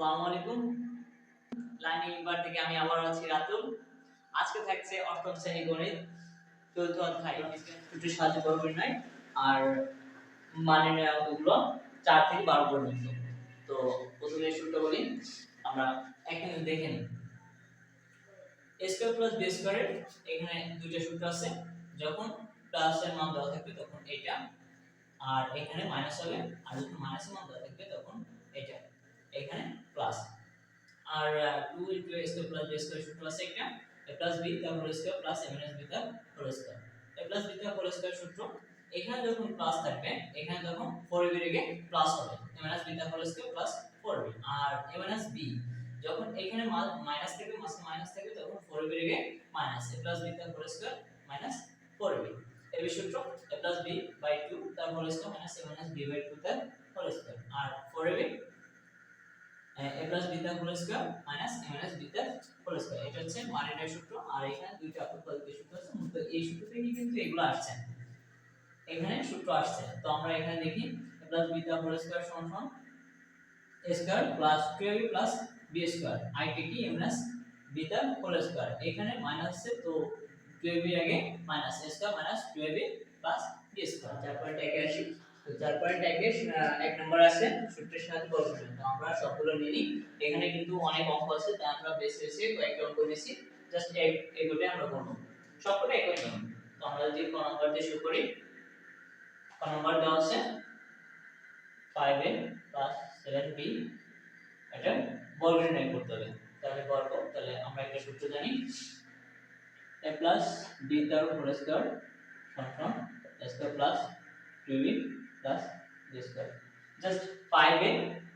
আসসালামু আলাইকুম। লার্নিং বার থেকে আমি আবার আছি রাতুল। আজকে থাকছে অষ্টম শ্রেণি গণিত চতুর্থ অধ্যায়। একটু সাহায্য করবেন নাই? আর মানে ওগুলো চার থেকে বারো পর্যন্ত। তো প্রথমে শুরুটা বলি। আমরা এখানে দেখে নিই। স্কোয়ার প্লাস বি স্কোয়ারের এখানে দুইটা সূত্র আছে। যখন প্লাসের মান দেওয়া থাকবে তখন এটা আর এখানে মাইনাস হবে, আর যখন মাইনাসের মান দেওয়া থাকবে তখন এটা এখানে plus R two into A square plus B square সূত্র আছে একটা। এ প্লাস বি তার whole square plus A minus B তার whole square A plus B তার হোল স্কোয়ার সূত্র এখানে যখন প্লাস থাকবে, এখানে তখন ফোর বি রেখে প্লাস হবে। এ মাইনাস বি তার whole square plus four B R A minus B যখন এখানে মাইনাস থাকবে মাঝে মাইনাস থাকবে, তখন ফোর বি রেখে মাইনাস এ প্লাস বি তার whole square minus four B এর সূত্র A plus B by two তার whole square minus A minus B by two তার whole square R four B a plus whole square minus a minus whole square এটা হচ্ছে মারিটার সূত্র, আর এখানে দুইটা অপরপদীয় সূত্র আছে। মূলত এই সূত্র কিন্তু এগুলো আসছে। এখানে সূত্র আসছে। তো আমরা এখানে দেখি, a প্লাস হোল স্কয়ার সমান সমান a square plus 12b plus b square IT কি a b তার হোল স্কয়ার এখানে মাইনাস আছে, তো 12b এর আগে minus a square minus 12b plus b square চার পয়েন্ট একে আসি তো চার পয়েন্ট একে এক নম্বর আছে সূত্রের সাহায্যে বর্গ তো আমরা সবগুলো নিই। এখানে কিন্তু অনেক অঙ্ক আছে তাই আমরা বেছে বেছে কয়েকটা অঙ্ক নিয়েছি। জাস্ট এগুলোতে আমরা করব। সবগুলো একই নিয়ম। তো আমরা যদি ক নম্বর দিয়ে শুরু করি, ক নম্বর দেওয়া আছে five A plus seven B এটা বর্গ নির্ণয় করতে হবে। তাহলে বর্গ তাহলে আমরা একটা সূত্র জানি। এ প্লাস বি তার হোল স্কয়ার সমান square plus two B plus B square just 5a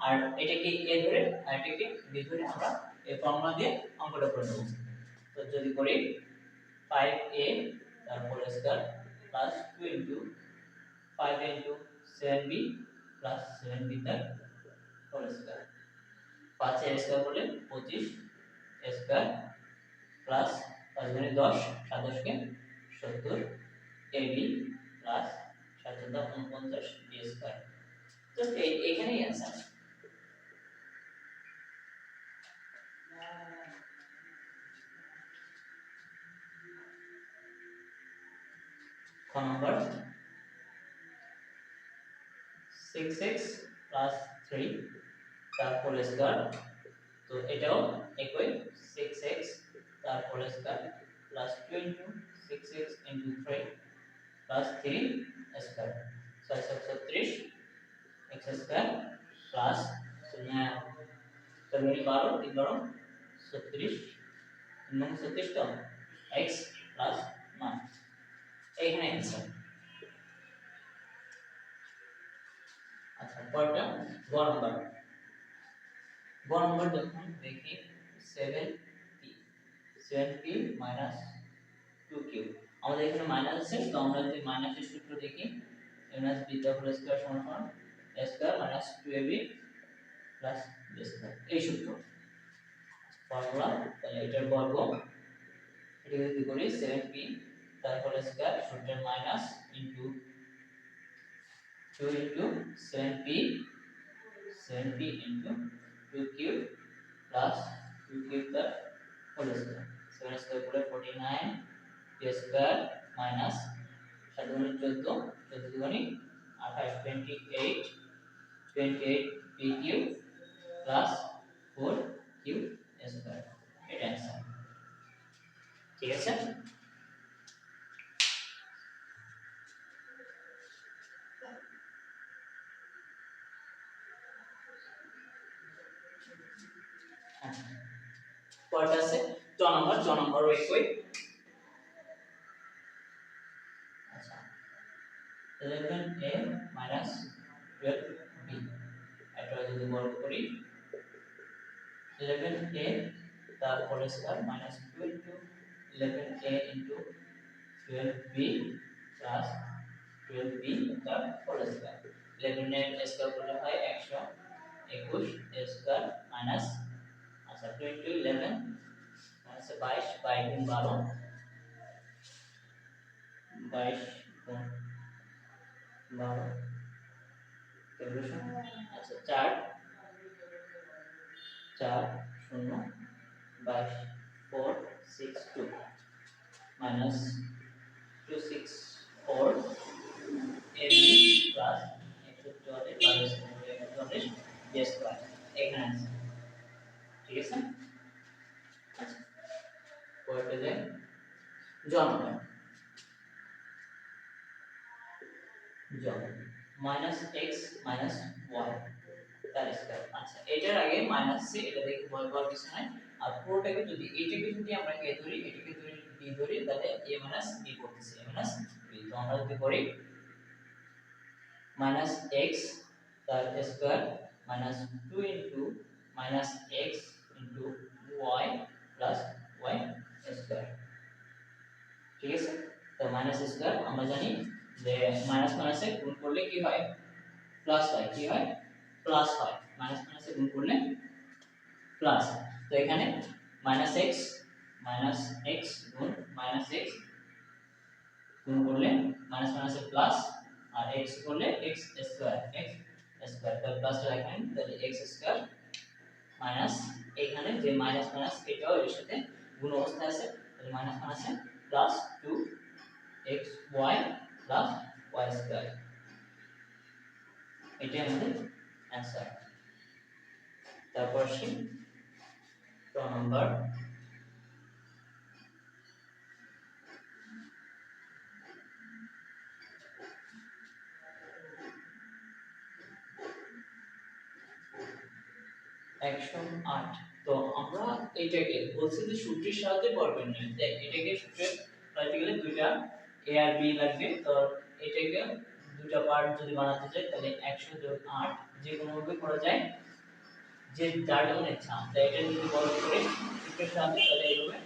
আর এটাকে a ধরে আর এটাকে b ধরে আমরা এই ফর্মুলা দিয়ে অঙ্কটা করে নেব। তো যদি করি 5a তার whole square plus 2 into 5a into 7b plus 7b তার হোল স্কয়ার 5 এর স্কয়ার করলে 25 স্কয়ার প্লাস 5 গুণে 10 27 কে 70 ab plus 7 49 b square just এখানেই অ্যান্সার খ নম্বর। সিক্স এক্স প্লাস থ্রি তো এটাও একই। সিক্স এক্স তার whole square plus two into six X into three square ছয় ছত্রিশ एक्स स्क्वायर प्लस शून्य चौबीस बारह तीन बारह छत्तीस नौ छत्तीस तो एक्स प्लस मान এখানে অ্যান্সার আচ্ছা পরটা গ নম্বর গ নম্বর দেখুন দেখি seven P seven P minus two Q আমাদের এখানে মাইনাস আছে, তো আমরা যদি মাইনাসের সূত্র দেখি মাইনাস বিটা হোল স্কয়ার সমান সমান a square minus 2ab plus b square এই সূত্র। ফর্মুলা তাহলে এটার বর্গ এটা যদি করি সেভেন 7p তারপর স্কয়ার সূত্রের minus into two into 2 into 7p 7p into two Q plus two Q তার হোল স্কয়ার 7 স্কয়ার করে 49 টু স্কোয়ার মাইনাস সাত দুগুণে চোদ্দ চোদ্দ আঠাশ twenty eight twenty eight P Q plus four Q square এটা অ্যান্সার ঠিক আছে? হ্যাঁ। পরটা আছে, ছ নম্বর ছ নম্বর একই। 11a minus 12b এটা যদি বর্গ করি 11a তার whole square minus 2 into 11a into 12b plus 12b তার হোল স্কয়ার 11 এর স্কয়ার করলে হয় 121 a স্কয়ার মাইনাস আচ্ছা 2 ইনটু 11 মাইনাস 22 বাই গুণ 12 22 গুণ বারো। ক্যালকুলেশন আচ্ছা চার। চার, শূন্য, বাইশ four six two minus two six four A B plus একশো চুয়াল্লিশ বাইশ চুয়াল্লিশ বি স্কোয়ার এখানে আছে ঠিক আছে? আচ্ছা। পরেরটা যাই জন্ম জন্ম মাইনাস এক্স মাইনাস ওয়াই তার স্কয়ার আচ্ছা এটার আগে মাইনাস সি এটা দেখে পাওয়ার কিছু নাই। আর পুরোটাকে যদি এটাকে যদি আমরা এ ধরি এটাকে ধরি বি ধরি, তাহলে এ মাইনাস বি করতেছে এ মাইনাস বি তো আমরা যদি করি মাইনাস এক্স তার square minus two into minus x into y plus y square ঠিক আছে? তো মাইনাস স্কয়ার আমরা জানি যে মাইনাস মাইনাসে গুণ করলে কি হয়? প্লাস হয়। কি হয়? প্লাস হয়। মাইনাস মাইনাসে গুণ করলে প্লাস তো এখানে মাইনাস এক্স মাইনাস এক্স গুণ মাইনাস এক্স গুণ করলে মাইনাস মাইনাসে প্লাস আর এক্স করলে এক্স স্কয়ার এক্স স্কয়ার তাহলে প্লাসটা রাখেন তাহলে এক্স স্কয়ার মাইনাস এখানে যে মাইনাস মাইনাস এটাও এর সাথে গুণ অবস্থায় আছে। তাহলে মাইনাস মাইনাসে plus two x y plus y square এটাই আমাদের অ্যান্সার তারপর আসি ক নাম্বার একশো আট। তো আমরা এটাকে বলছি যে সূত্রের সাহায্যে করবেন না। এটাকে সূত্রের প্র্যাকটিক্যালি দুইটা এ আর বি লাগবে, তো এটাকে দুটো পার্ট যদি বানাতে চাই, তাহলে একশো যোগ আট যে কোনোভাবে করা যায়। যে যার যেমন ইচ্ছা আমরা এটা যদি বড় করে সাহায্যে তাহলে এইভাবে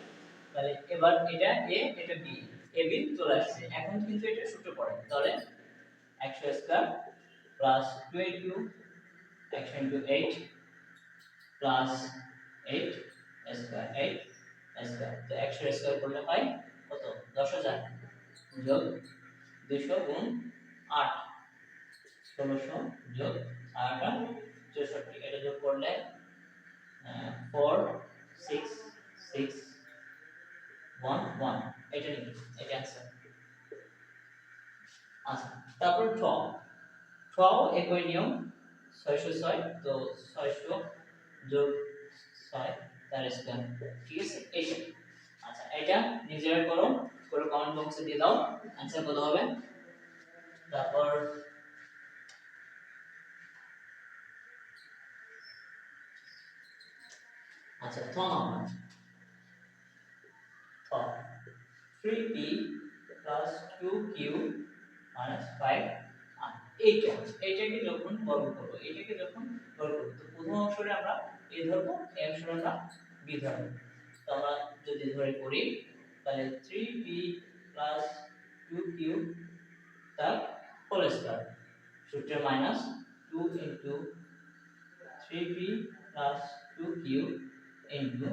তাহলে এবার এটা এ এটা বি এ বি চলে আসছে। এখন কিন্তু এটা সূত্র পড়ে, তাহলে একশো স্কোয়ার প্লাস টু ইন্টু একশো into eight plus eight square eight square তো একশো স্কোয়ার করলে হয় কত? দশ হাজার। যোগ দুশো গুণ আট। ষোলোশো যোগ আট আর চৌষট্টি। এটা যোগ করলে four six six one one এটা নিবি, এটা অ্যান্সার আচ্ছা তারপর ঠ। ঠ একই নিয়ম ছয়শো ছয়, তো ছয়শো যোগ ছয়, তার স্কয়ার ঠিক আছে? এইটা। আচ্ছা এটা নিজেরা করে। কমেন্ট বক্সে দিয়ে দাও অ্যান্সার কত হবে? তারপর আচ্ছা ছ নম্বর। কিউ মাইনাস ফাইভ আর এইটা এইটাকে যখন বর্গ করব এটাকে যখন বর্গ করব, তো প্রথম অংশে আমরা এ ধরবো, এই অংশে আমরা বি ধরবো। তো আমরা যদি ধরে করি তাহলে three p plus two q তার হোল স্কয়ার সূত্রে minus two into three p plus two q into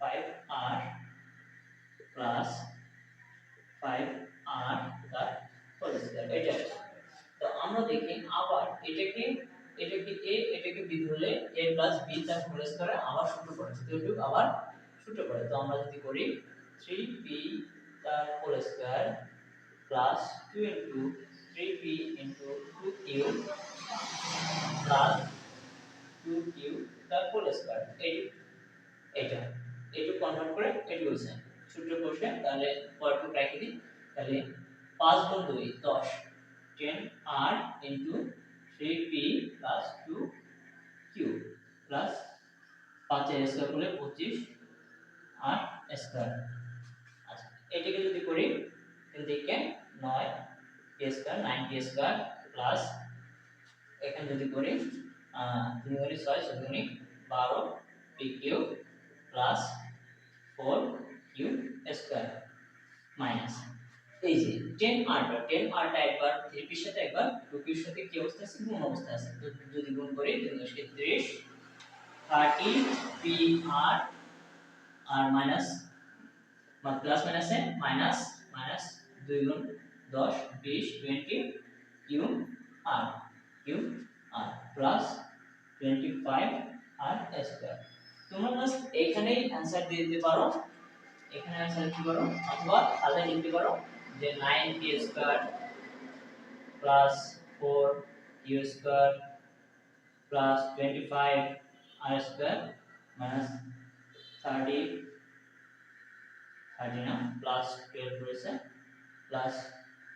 five r plus five r তার হোল স্কয়ার এটা তো আমরা দেখি আবার এটাকে এটাকে এ এটাকে বি ধরলে এ প্লাস বি তার হোল স্কয়ারে আবার সূত্র পড়ে। যেহেতু আবার সূত্র পড়ে, তো আমরা যদি করি থ্রি পি তার whole square plus two into three p into two q plus two q তার হোল এই এটা এইটু কনভার্ট করে এটি হয়েছে সূত্র বসে তাহলে পরটুক রেখে দিই। তাহলে পাঁচ গুণ দুই, দশ। Ten r into three p plus two q plus পাঁচের স্কোয়ার করলে পঁচিশ আর স্কোয়ার এটাকে যদি করি এদিকে নয় p square nine p square plus এখানে যদি করি তিন দুই ছয় চোদ্দ বারো p q plus four q square minus এই যে টেন আরটা টেন আরটা একবার থ্রি পির সাথে একবার টু পির সাথে কি অবস্থা আছে? গুণ অবস্থা আছে। যদি গুণ করি তিন দশকে ত্রিশ থার্টি পি আর আর মাইনাস প্লাস মাইনাসে মাইনাস মাইনাস দুই গুণ দশ, বিশ twenty q r q r plus twenty five r square তোমরা জাস্ট এইখানেই অ্যানসার দিয়ে দিতে পারো। এখানে অ্যানসার দিতে পারো অথবা তাহলে লিখতে পারো যে 9 p square plus 4 q square plus 25 r square minus 30 30 না প্লাস 12 রয়েছে plus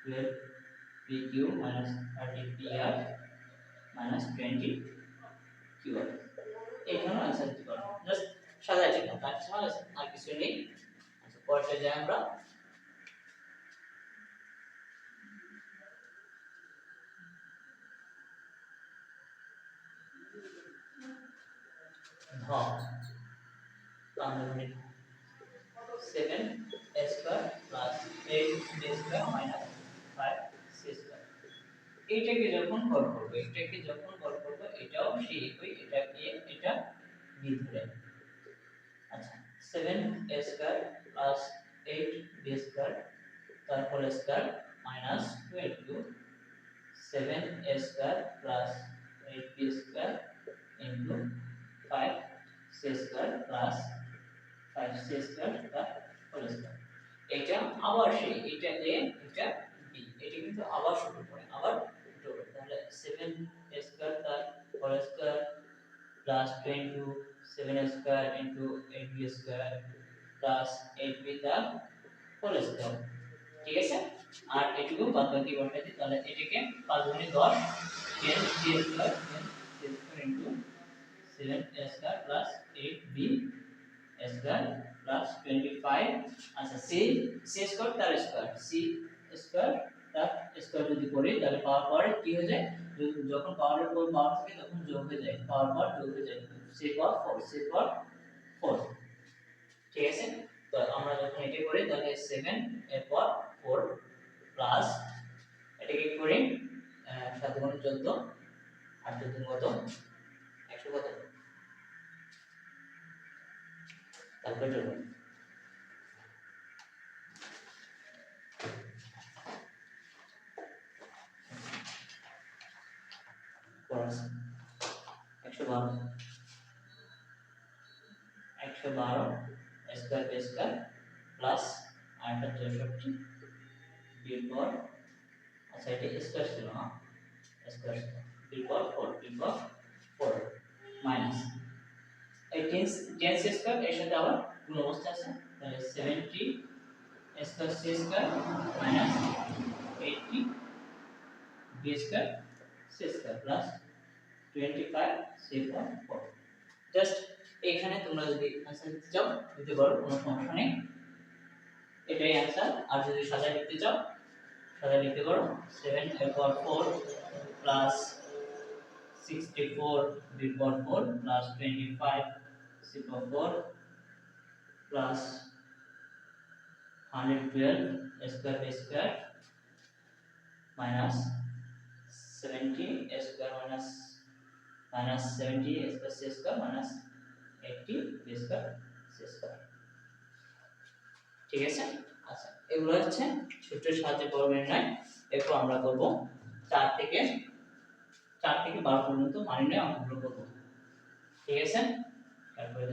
12 p q minus 30 p r minus 20 q r এখানে অ্যান্সার দিতে পারো জাস্ট সাদা এটা তার সময় আর কিছু নেই আচ্ছা পরে যাই আমরা ধ পাঞ্জাবি সেভেন এইটাকে যখন কল করব, এটাকে যখন কল করব, এটাও সেই একই এটা এ এটা বি ধরে আচ্ছা seven a square plus eight b square তারপর square minus twelve two seven a square plus eight b square into five c square plus five c square তার হোল স্কোয়ার এটা আবার সেই এটা এ এটা বি, এটা কিন্তু আবার শুরু করে। 7 square का और square plus 22 7 square into 8b square plus 8b का whole square ঠিক আছে আর এটুকু বাদ বাকি বসাই দিই তাহলে এটাকে 5 গুণে 10 10 10 square 10 square into 7 square plus 8b square plus 25 আচ্ছা সি সি স্কয়ার তার স্কয়ার সি স্কয়ার তার স্কোয়ার যদি করি, তাহলে পাওয়ার পরে কি হয়ে যায়? যখন পাওয়ারের পর পাওয়ার থাকে, তখন যোগ হয়ে যায়। পাওয়ার পর যোগ হয়ে যায়। C power four c power four ঠিক আছে? তো আমরা যখন এটা করি, তাহলে সেভেন এরপর ফোর প্লাস এটাকে করি? সাত গুণ চোদ্দ আর চোদ্দ কত? একশো কত? তারপর চলুন পড়াচ্ছি একশো বারো একশো বারো স্কোয়ার বি স্কোয়ার প্লাস আটটা চৌষট্টি বির পর আচ্ছা এটা স্কোয়ার ছিল না স্কোয়ার ছিল। বির পর ফোর বির পর ফোর মাইনাস এই টেন টেন সি স্কোয়ার এর সাথে আবার গুণ অবস্থা আছে? তাহলে seventy square c square minus eighty b square c plus twenty five c four just এখানে তোমরা যদি অ্যান্সার দিতে চাও, দিতে পারো, কোনো সমস্যা নেই। এটাই অ্যান্সার আর যদি সাজায় লিখতে চাও সাজায় লিখতে পারো। সেভেন এর পর four plus sixty four b পর four plus twenty five c four plus hundred twelve square square minus seventy square minus minus seventy square c square minus eighty b square c square ঠিক আছে? আচ্ছা এগুলো হচ্ছে সূত্রের সাহায্যে করবেন নয় এরপর আমরা করব চার থেকে চার থেকে বারো পর্যন্ত মানি নিয়ে অঙ্কগুলো করব। ঠিক আছে? তারপরে